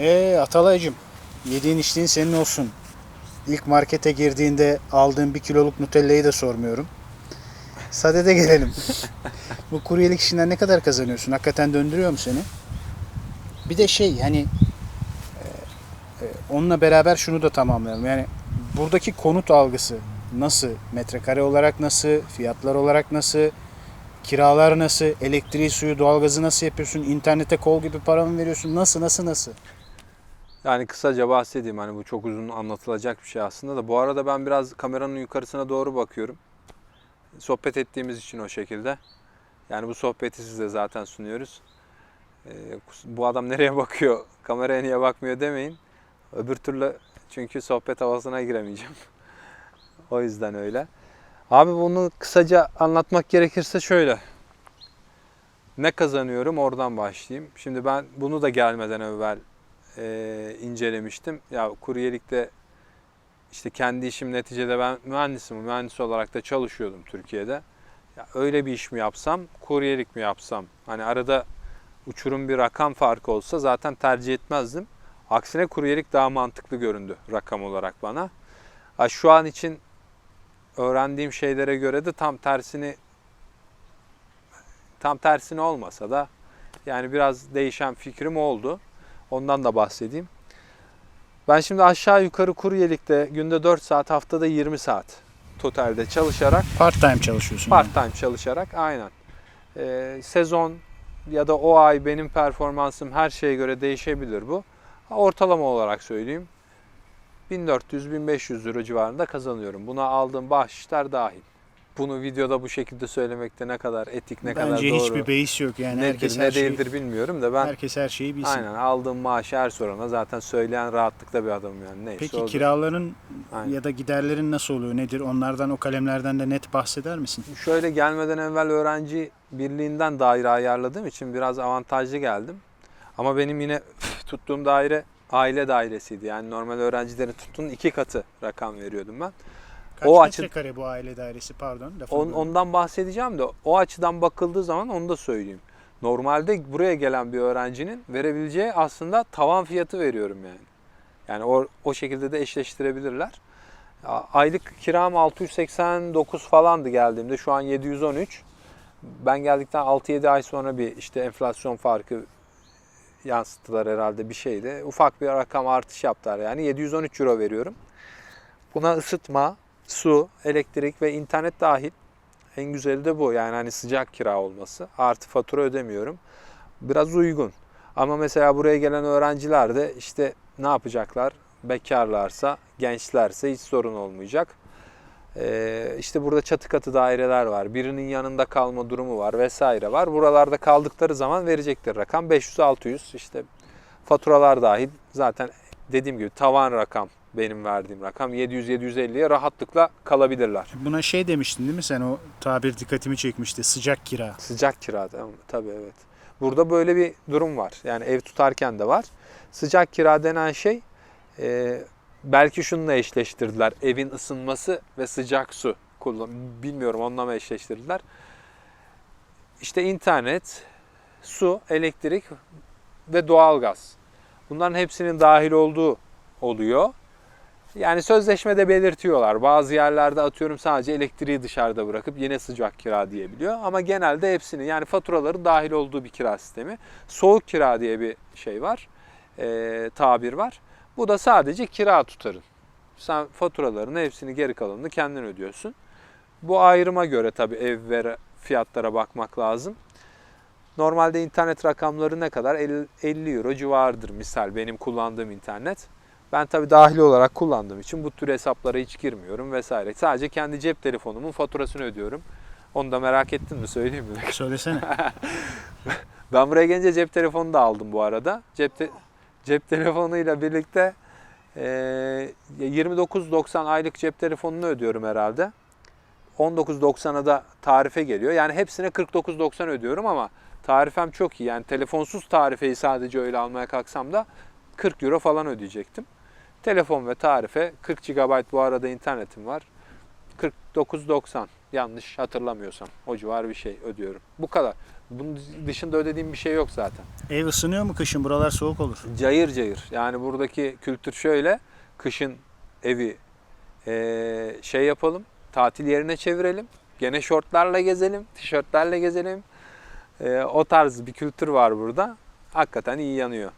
Ee Atalay'cım yediğin içtiğin senin olsun. İlk markete girdiğinde aldığın bir kiloluk Nutella'yı da sormuyorum. Sadede gelelim. Bu kuryelik işinden ne kadar kazanıyorsun? Hakikaten döndürüyor mu seni? Bir de şey hani e, e, onunla beraber şunu da tamamlayalım. Yani buradaki konut algısı nasıl? Metrekare olarak nasıl? Fiyatlar olarak nasıl? Kiralar nasıl? Elektriği, suyu, doğalgazı nasıl yapıyorsun? İnternete kol gibi para mı veriyorsun? Nasıl, nasıl, nasıl? Yani kısaca bahsedeyim hani bu çok uzun anlatılacak bir şey aslında da bu arada ben biraz kameranın yukarısına doğru bakıyorum. Sohbet ettiğimiz için o şekilde. Yani bu sohbeti size zaten sunuyoruz. Ee, bu adam nereye bakıyor, kameraya niye bakmıyor demeyin. Öbür türlü çünkü sohbet havasına giremeyeceğim. o yüzden öyle. Abi bunu kısaca anlatmak gerekirse şöyle. Ne kazanıyorum oradan başlayayım. Şimdi ben bunu da gelmeden evvel e, incelemiştim. Ya kuryelikte işte kendi işim neticede ben mühendisim. Mühendis olarak da çalışıyordum Türkiye'de. Ya öyle bir iş mi yapsam, kuryelik mi yapsam? Hani arada uçurum bir rakam farkı olsa zaten tercih etmezdim. Aksine kuryelik daha mantıklı göründü rakam olarak bana. Ha, şu an için öğrendiğim şeylere göre de tam tersini tam tersini olmasa da yani biraz değişen fikrim oldu. Ondan da bahsedeyim. Ben şimdi aşağı yukarı kuryelikte günde 4 saat haftada 20 saat totalde çalışarak Part time çalışıyorsun. part time çalışarak aynen. Ee, sezon ya da o ay benim performansım her şeye göre değişebilir bu. Ortalama olarak söyleyeyim. 1400-1500 euro civarında kazanıyorum. Buna aldığım bahşişler dahil. Bunu videoda bu şekilde söylemekte ne kadar etik, ne kadar Bence doğru, hiçbir beis yok yani. nedir, herkes ne her şeyi, değildir bilmiyorum da ben herkes her şeyi bilsin. aynen aldığım maaşı her sorana zaten söyleyen rahatlıkla bir adamım yani. Neyse Peki odur. kiraların Aynen. ya da giderlerin nasıl oluyor? Nedir? Onlardan o kalemlerden de net bahseder misin? Şöyle gelmeden evvel öğrenci birliğinden daire ayarladığım için biraz avantajlı geldim. Ama benim yine tuttuğum daire aile dairesiydi. Yani normal öğrencilerin tuttuğunun iki katı rakam veriyordum ben. Kaç O açı- metrekare bu aile dairesi pardon? On, ondan bahsedeceğim de o açıdan bakıldığı zaman onu da söyleyeyim. Normalde buraya gelen bir öğrencinin verebileceği aslında tavan fiyatı veriyorum yani. Yani o, o şekilde de eşleştirebilirler. Aylık kiram 689 falandı geldiğimde. Şu an 713. Ben geldikten 6-7 ay sonra bir işte enflasyon farkı yansıttılar herhalde bir şeydi. Ufak bir rakam artış yaptılar yani 713 euro veriyorum. Buna ısıtma, su, elektrik ve internet dahil. En güzeli de bu. Yani hani sıcak kira olması. Artı fatura ödemiyorum. Biraz uygun. Ama mesela buraya gelen öğrenciler de işte ne yapacaklar? Bekarlarsa, gençlerse hiç sorun olmayacak. Ee, işte burada çatı katı daireler var. Birinin yanında kalma durumu var vesaire var. Buralarda kaldıkları zaman verecektir rakam 500-600 işte faturalar dahil zaten dediğim gibi tavan rakam benim verdiğim rakam 700-750'ye rahatlıkla kalabilirler. Buna şey demiştin değil mi sen? O tabir dikkatimi çekmişti. Sıcak kira. Sıcak kira tabii evet. Burada böyle bir durum var. Yani ev tutarken de var. Sıcak kira denen şey e, belki şununla eşleştirdiler. Evin ısınması ve sıcak su kullan. Bilmiyorum onunla mı eşleştirdiler. İşte internet, su, elektrik ve doğalgaz. Bunların hepsinin dahil olduğu oluyor. Yani sözleşmede belirtiyorlar. Bazı yerlerde atıyorum sadece elektriği dışarıda bırakıp yine sıcak kira diyebiliyor. Ama genelde hepsini yani faturaların dahil olduğu bir kira sistemi. Soğuk kira diye bir şey var, e, tabir var. Bu da sadece kira tutarın. Sen faturaların hepsini geri kalanını kendin ödüyorsun. Bu ayrıma göre tabii ev ve fiyatlara bakmak lazım. Normalde internet rakamları ne kadar? 50 50 euro civarıdır misal benim kullandığım internet. Ben tabii dahil olarak kullandığım için bu tür hesaplara hiç girmiyorum vesaire. Sadece kendi cep telefonumun faturasını ödüyorum. Onu da merak ettin mi söyleyeyim mi? Söylesene. Ben buraya gelince cep telefonu da aldım bu arada. Cep, te- cep telefonuyla birlikte e, 29.90 aylık cep telefonunu ödüyorum herhalde. 19.90'a da tarife geliyor. Yani hepsine 49.90 ödüyorum ama tarifem çok iyi. Yani telefonsuz tarifeyi sadece öyle almaya kalksam da 40 euro falan ödeyecektim. Telefon ve tarife 40 GB bu arada internetim var. 49.90 yanlış hatırlamıyorsam o civar bir şey ödüyorum. Bu kadar. Bunun dışında ödediğim bir şey yok zaten. Ev ısınıyor mu kışın? Buralar soğuk olur. Cayır cayır. Yani buradaki kültür şöyle. Kışın evi eee, şey yapalım. Tatil yerine çevirelim. Gene şortlarla gezelim. Tişörtlerle gezelim. Eee, o tarz bir kültür var burada. Hakikaten iyi yanıyor.